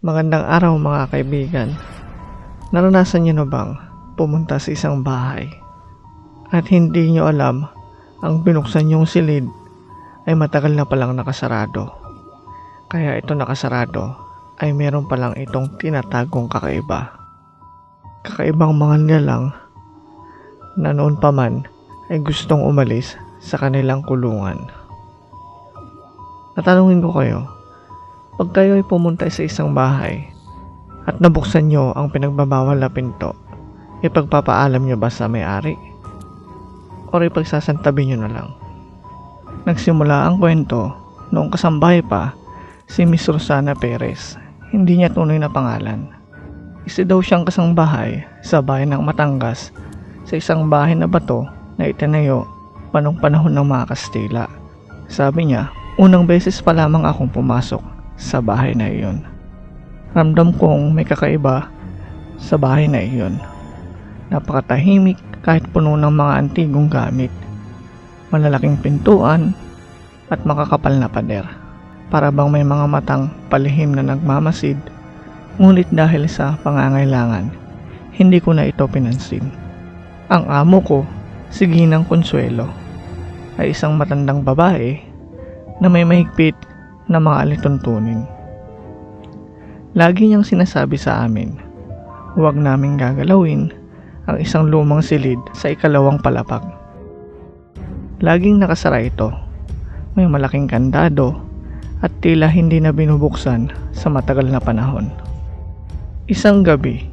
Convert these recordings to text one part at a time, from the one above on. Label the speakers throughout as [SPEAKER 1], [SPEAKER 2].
[SPEAKER 1] Magandang araw mga kaibigan. Naranasan niyo na bang pumunta sa isang bahay at hindi niyo alam ang binuksan niyong silid ay matagal na palang nakasarado. Kaya ito nakasarado ay meron palang itong tinatagong kakaiba. Kakaibang mga nilalang na noon pa man ay gustong umalis sa kanilang kulungan. Natanungin ko kayo, pag kayo ay pumunta sa isang bahay at nabuksan nyo ang pinagbabawal na pinto, ipagpapaalam nyo ba sa may-ari? O ipagsasantabi nyo na lang? Nagsimula ang kwento noong kasambahay pa si Miss Rosana Perez. Hindi niya tunay na pangalan. Isa daw siyang kasangbahay sa bayan ng Matangas sa isang bahay na bato na itinayo panong panahon ng mga Kastila. Sabi niya, unang beses pa lamang akong pumasok sa bahay na iyon. Ramdam kong may kakaiba sa bahay na iyon. Napakatahimik kahit puno ng mga antigong gamit. Malalaking pintuan at makakapal na pader. Para bang may mga matang palihim na nagmamasid. Ngunit dahil sa pangangailangan, hindi ko na ito pinansin. Ang amo ko, si Ginang Consuelo, ay isang matandang babae na may mahigpit na mga alituntunin. Lagi niyang sinasabi sa amin, huwag naming gagalawin ang isang lumang silid sa ikalawang palapag. Laging nakasara ito. May malaking kandado at tila hindi na binubuksan sa matagal na panahon. Isang gabi,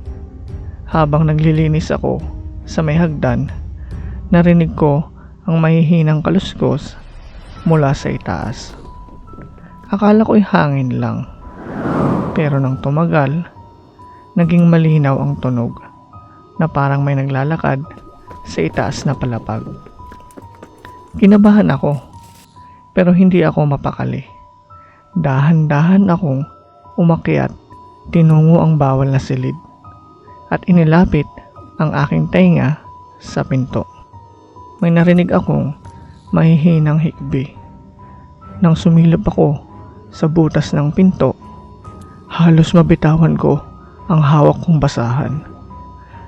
[SPEAKER 1] habang naglilinis ako sa may hagdan, narinig ko ang mahihinang kaluskos mula sa itaas. Akala ko'y hangin lang. Pero nang tumagal, naging malinaw ang tunog na parang may naglalakad sa itaas na palapag. Kinabahan ako, pero hindi ako mapakali. Dahan-dahan akong umakyat, tinungo ang bawal na silid, at inilapit ang aking tainga sa pinto. May narinig akong mahihinang hikbi. Nang sumilip ako sa butas ng pinto, halos mabitawan ko ang hawak kong basahan.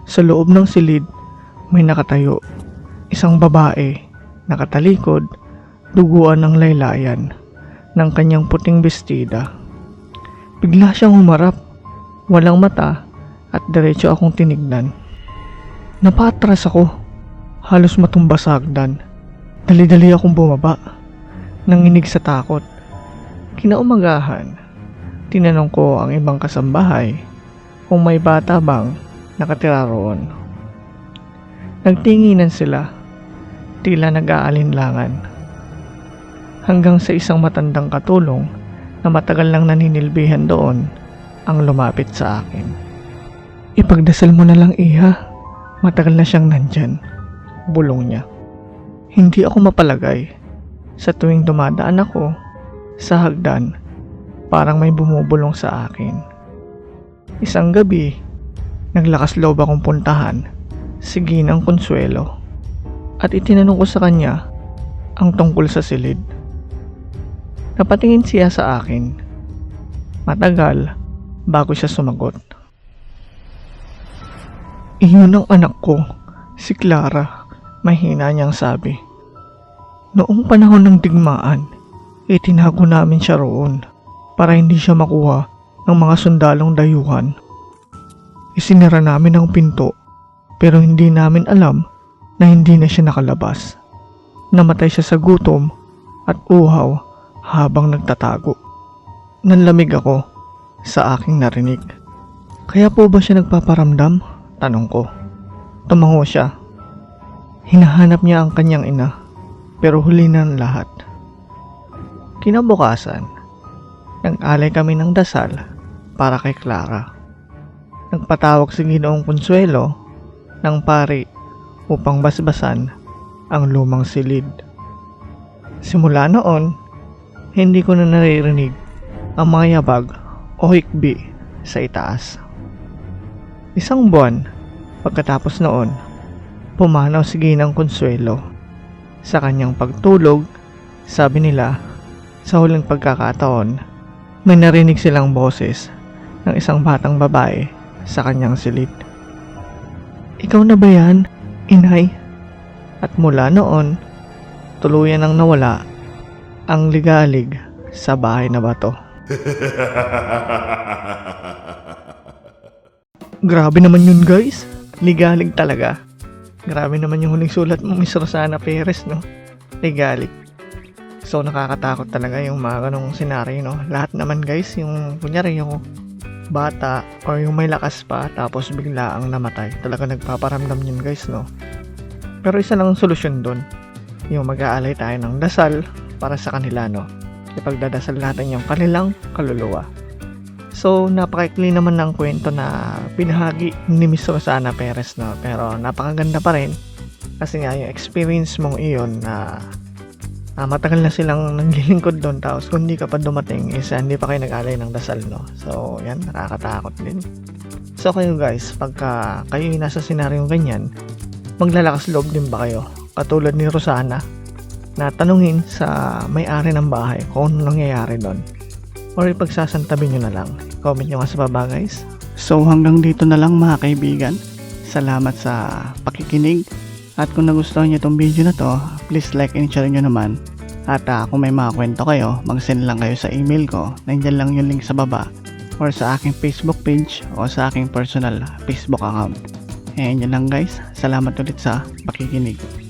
[SPEAKER 1] Sa loob ng silid, may nakatayo. Isang babae, nakatalikod, duguan ng laylayan ng kanyang puting bestida. Bigla siyang humarap, walang mata at diretso akong tinignan. Napatras ako, halos matumba sa hagdan. Dali-dali akong bumaba, nanginig sa takot. Kinaumagahan, tinanong ko ang ibang kasambahay kung may bata bang nakatira roon. Nagtinginan sila, tila nag-aalinlangan. Hanggang sa isang matandang katulong na matagal lang naninilbihan doon ang lumapit sa akin. Ipagdasal mo na lang iha, matagal na siyang nandyan, bulong niya. Hindi ako mapalagay sa tuwing dumadaan ako sa hagdan parang may bumubulong sa akin. Isang gabi, naglakas loob akong puntahan si Ginang Consuelo at itinanong ko sa kanya ang tungkol sa silid. Napatingin siya sa akin. Matagal bago siya sumagot. Iyon ang anak ko, si Clara, mahina niyang sabi. Noong panahon ng digmaan, itinago namin siya roon para hindi siya makuha ng mga sundalong dayuhan. Isinira namin ang pinto pero hindi namin alam na hindi na siya nakalabas. Namatay siya sa gutom at uhaw habang nagtatago. Nanlamig ako sa aking narinig. Kaya po ba siya nagpaparamdam? Tanong ko. Tumango siya. Hinahanap niya ang kanyang ina pero huli na ang lahat. Kinabukasan, nag-alay kami ng dasal para kay Clara. Nagpatawag si Ginoong Consuelo ng pari upang basbasan ang lumang silid. Simula noon, hindi ko na naririnig ang mga yabag o hikbi sa itaas. Isang buwan pagkatapos noon, pumanaw si Ginang Consuelo. Sa kanyang pagtulog, sabi nila, sa huling pagkakataon, may narinig silang boses ng isang batang babae sa kanyang silid. Ikaw na ba yan, inay? At mula noon, tuluyan ang nawala ang ligalig sa bahay na bato. Grabe naman yun guys. Ligalig talaga. Grabe naman yung huling sulat mo, Miss Rosana Perez, no? Ligalig. So, nakakatakot talaga yung mga ganong senaryo, no? Lahat naman guys, yung, kunyari yung bata or yung may lakas pa tapos bigla ang namatay. Talaga nagpaparamdam yun guys, no? Pero isa lang ang solusyon dun. Yung mag-aalay tayo ng dasal para sa kanila, no? Ipagdadasal natin yung kanilang kaluluwa. So, napakaikli naman ng kwento na pinahagi ni Miss Rosana Perez, no? Pero napakaganda pa rin kasi nga yung experience mong iyon na ah, matagal na silang naglilingkod doon tapos kung hindi ka pa dumating is ah, hindi pa kayo nag-alay ng dasal, no? So, yan, nakakatakot din. So, kayo guys, pagka kayo yung nasa senaryo ganyan, maglalakas loob din ba kayo? Katulad ni Rosana, na tanungin sa may-ari ng bahay kung ano nangyayari doon. Or ipagsasantabi nyo na lang. Comment nyo nga sa baba guys. So hanggang dito na lang mga kaibigan. Salamat sa pakikinig. At kung nagustuhan nyo itong video na to, please like and share nyo naman. At ah, kung may mga kwento kayo, mag-send lang kayo sa email ko. Nandiyan lang yung link sa baba. Or sa aking Facebook page o sa aking personal Facebook account. Ayan yun lang guys. Salamat ulit sa pakikinig.